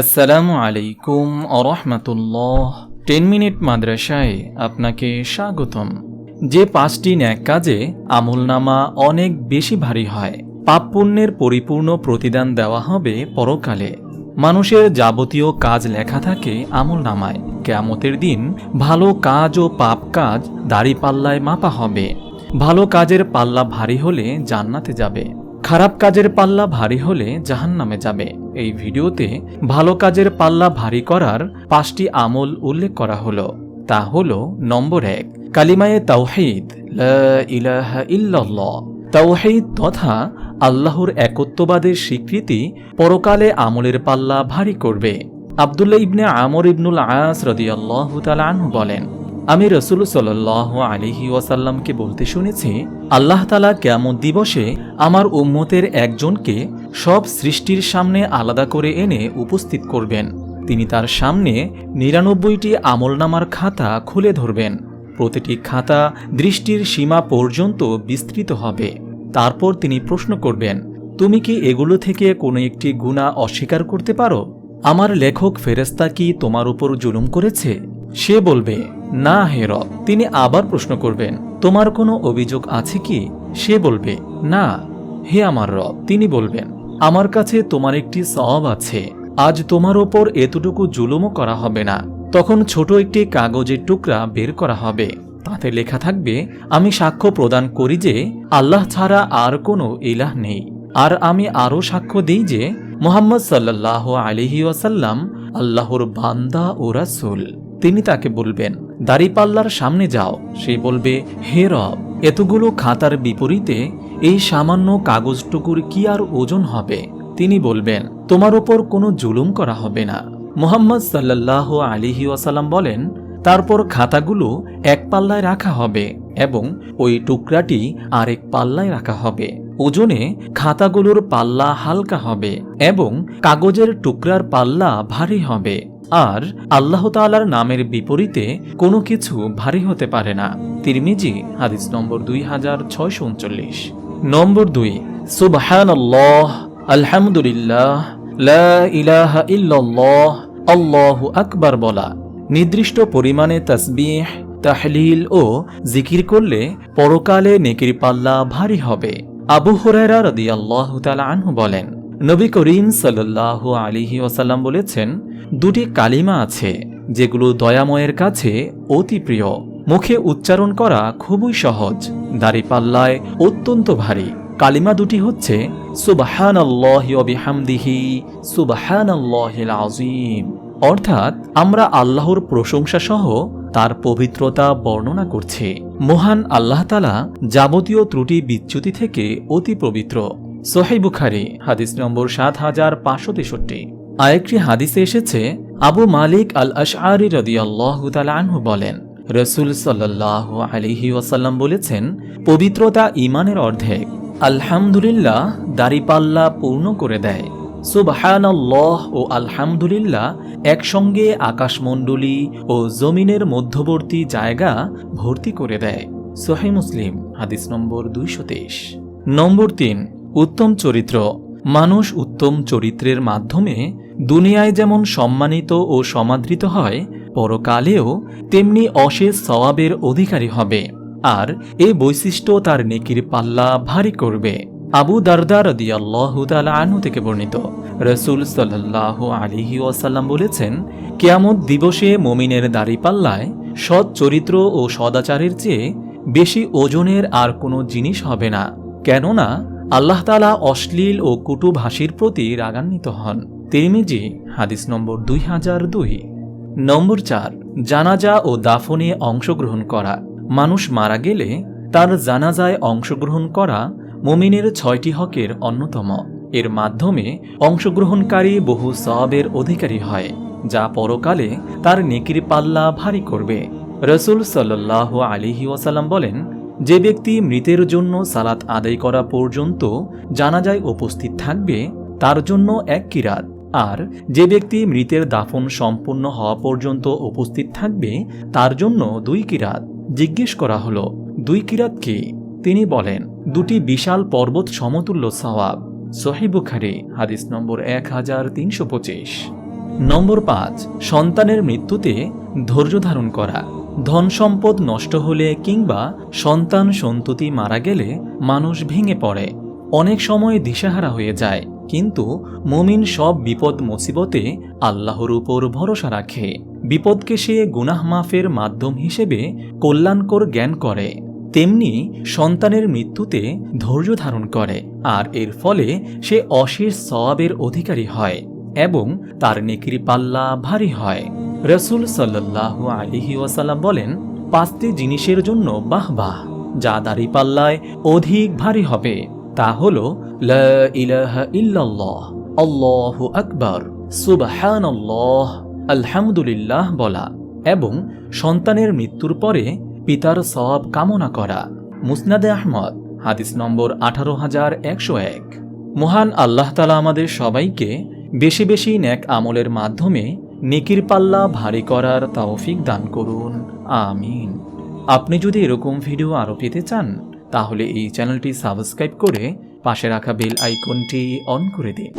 আসসালামু আলাইকুম আরহামতুল্লাহ ten minute মাদ্রাসায় আপনাকে স্বাগতম। যে পাঁচটি ন্যাক কাজে আমলনামা অনেক বেশি ভারী হয়। পাপ পুণ্যের পরিপূর্ণ প্রতিদান দেওয়া হবে পরকালে। মানুষের যাবতীয় কাজ লেখা থাকে আমলনামায়। কেয়ামতের দিন ভালো কাজ ও পাপ কাজ দাড়ি পাল্লায় মাপা হবে। ভালো কাজের পাল্লা ভারী হলে জান্নাতে যাবে। খারাপ কাজের পাল্লা ভারী হলে জাহান্নামে যাবে। এই ভিডিওতে ভালো কাজের পাল্লা ভারী করার পাঁচটি আমল উল্লেখ করা হলো। তা হলো, নম্বর এক, কালিমায়ে তাওহিদ তাওহিদ তথা আল্লাহর একত্ববাদের স্বীকৃতি পরকালে আমলের পাল্লা ভারী করবে। আবদুল্লাহ ইবনে আমর ইবনুল আয়াস রদিয়াল্লাহু বলেন আমি রসুল সাল্লাহ আলিহি ওয়াসাল্লামকে বলতে শুনেছি, আল্লাহ তালা কেমন দিবসে আমার উম্মতের একজনকে সব সৃষ্টির সামনে আলাদা করে এনে উপস্থিত করবেন। তিনি তার সামনে নিরানব্বইটি আমলনামার খাতা খুলে ধরবেন। প্রতিটি খাতা দৃষ্টির সীমা পর্যন্ত বিস্তৃত হবে। তারপর তিনি প্রশ্ন করবেন, তুমি কি এগুলো থেকে কোনো একটি গুণা অস্বীকার করতে পারো? আমার লেখক ফেরেস্তা কি তোমার উপর জুলুম করেছে? সে বলবে, না হে রব, তিনি আবার প্রশ্ন করবেন, তোমার কোনো অভিযোগ আছে কি? সে বলবে, না, হে আমার রব, তিনি বলবেন, আমার কাছে তোমার একটি সব আছে, আজ তোমার ওপর এতটুকু জুলুমও করা হবে না, তখন ছোট একটি কাগজের টুকরা বের করা হবে, তাতে লেখা থাকবে, আমি সাক্ষ্য প্রদান করি যে, আল্লাহ ছাড়া আর কোনো ইলাহ নেই, আর আমি আরও সাক্ষ্য দিই যে, মোহাম্মদ সাল্লাহ আলিহি আল্লাহর বান্দা ও রাসুল। তিনি তাকে বলবেন, দাড়িপাল্লার সামনে যাও। সে বলবে, হে রব, এতগুলো খাতার বিপরীতে এই সামান্য কাগজটুকুর কি আর ওজন হবে? তিনি বলবেন, তোমার ওপর কোনো জুলুম করা হবে না। মোহাম্মদ সাল্লাহ আলিহি ওয়াসাল্লাম বলেন, তারপর খাতাগুলো এক পাল্লায় রাখা হবে এবং ওই টুকরাটি আরেক পাল্লায় রাখা হবে। ওজনে খাতাগুলোর পাল্লা হালকা হবে এবং কাগজের টুকরার পাল্লা ভারী হবে। আর আল্লাহ তালার নামের বিপরীতে কোনো কিছু ভারী হতে পারে না। তিরমিজি, হাদিস নম্বর দুই হাজার ছয়শো উনচল্লিশ। নম্বর দুই সুবহান আলহামদুলিল্লাহ, লা ইলাহা ইল্লাল্লাহ, আল্লাহু আকবার বলা। নির্দিষ্ট পরিমাণে তসবিহ, তাহলিল ও জিকির করলে পরকালে নেকির পাল্লা ভারী হবে। আবু হুরায়রা রাদিয়াল্লাহু তাআলা আনহু বলেন নবী করিম সাল্লাল্লাহু আলিহি ওসাল্লাম বলেছেন, দুটি কালিমা আছে যেগুলো দয়াময়ের কাছে অতি প্রিয়। মুখে উচ্চারণ করা খুবই সহজ, দাড়িপাল্লায় অত্যন্ত ভারী। কালিমা দুটি হচ্ছে সুবাহান বিহামদিহি সুবাহান আজিম অর্থাৎ আমরা আল্লাহর প্রশংসা সহ তার পবিত্রতা বর্ণনা করছি। মহান আল্লাহ তালা যাবতীয় ত্রুটি বিচ্যুতি থেকে অতি পবিত্র। সোহাই বুখারি, হাদিস নম্বর সাত হাজার পাঁচশো তেষট্টি। আরেকটি হাদিসে এসেছে, আবু মালিক আল আশআরি রদিয়াল্লাহু আনহু বলেন, রসুল সাল্লাহ আলিহি ওয়াসাল্লাম বলেছেন, পবিত্রতা ইমানের অর্ধেক আলহামদুলিল্লাহ দাড়িপাল্লা পূর্ণ করে দেয়। সুবহানাল্লাহ ও আলহামদুলিল্লাহ একসঙ্গে আকাশমণ্ডলী ও জমিনের মধ্যবর্তী জায়গা ভর্তি করে দেয়। সোহাই মুসলিম, হাদিস নম্বর দুইশো তেইশ। নম্বর তিন উত্তম চরিত্র। মানুষ উত্তম চরিত্রের মাধ্যমে দুনিয়ায় যেমন সম্মানিত ও সমাদৃত হয়, পরকালেও তেমনি অশেষ সওয়াবের অধিকারী হবে। আর এ বৈশিষ্ট্য তার নেকির পাল্লা ভারী করবে। আবু দারদার দিয়াল্লাহ আনু থেকে বর্ণিত। রসুল সাল্লাহ আলিহি ওয়াসাল্লাম বলেছেন, কেয়ামত দিবসে মমিনের দাড়িপাল্লায় সৎ চরিত্র ও সদাচারের চেয়ে বেশি ওজনের আর কোনো জিনিস হবে না। কেননা আল্লাহ তালা অশ্লীল ও কুটু ভাষীর প্রতি রাগান্বিত হন। তিরমিজি, হাদিস নম্বর দুই হাজার দুই। নম্বর চার, জানাজা ও দাফনে অংশগ্রহণ করা। মানুষ মারা গেলে তার জানাজায় অংশগ্রহণ করা মুমিনের ছয়টি হকের অন্যতম। এর মাধ্যমে অংশগ্রহণকারী বহু সবের অধিকারী হয়, যা পরকালে তার নেকির পাল্লা ভারী করবে। রসুল সাল্লাহ আলিহি ওয়াসাল্লাম বলেন যে ব্যক্তি মৃতের জন্য সালাত আদায় করা পর্যন্ত জানাজায় উপস্থিত থাকবে, তার জন্য এক কিরাত। আর যে ব্যক্তি মৃতের দাফন সম্পূর্ণ হওয়া পর্যন্ত উপস্থিত থাকবে, তার জন্য দুই কিরাত। জিজ্ঞেস করা হলো, দুই কিরাত কি? তিনি বলেন, দুটি বিশাল পর্বত সমতুল্য সওয়াব। সহিবুখারি হাদিস নম্বর এক হাজার তিনশো পঁচিশ। নম্বর পাঁচ, সন্তানের মৃত্যুতে ধৈর্য ধারণ করা। ধন সম্পদ নষ্ট হলে কিংবা সন্তান সন্ততি মারা গেলে মানুষ ভেঙে পড়ে। অনেক সময় দিশাহারা হয়ে যায়, কিন্তু মমিন সব বিপদ মুসিবতে আল্লাহর উপর ভরসা রাখে। বিপদকে সে গুনাহ মাফের মাধ্যম হিসেবে কল্যাণকর জ্ঞান করে, তেমনি সন্তানের মৃত্যুতে ধৈর্য ধারণ করে, আর এর ফলে সে অশেষ সওয়াবের অধিকারী হয় এবং তার নেকির পাল্লা ভারী হয়। রসুল সাল্লাহ আলিহি ওয়াসাল্লাম বলেন, পাঁচটি জিনিসের জন্য বাহ বাহ, যা দাড়ি পাল্লায় অধিক ভারী হবে, তা হল আল্লাহু আকবার, সুবহানাল্লাহ, আলহামদুলিল্লাহ বলা, এবং সন্তানের মৃত্যুর পরে পিতার সব কামনা করা। মুসনাদে আহমদ, হাদিস নম্বর আঠারো হাজার একশো এক। মহান আল্লাহ তালা আমাদের সবাইকে বেশি বেশি ন্যাক আমলের মাধ্যমে নেকির পাল্লা ভারী করার তাওফিক দান করুন। আমিন। আপনি যদি এরকম ভিডিও আরও পেতে চান, তাহলে এই চ্যানেলটি সাবস্ক্রাইব করে পাশে রাখা বেল আইকনটি অন করে দিন।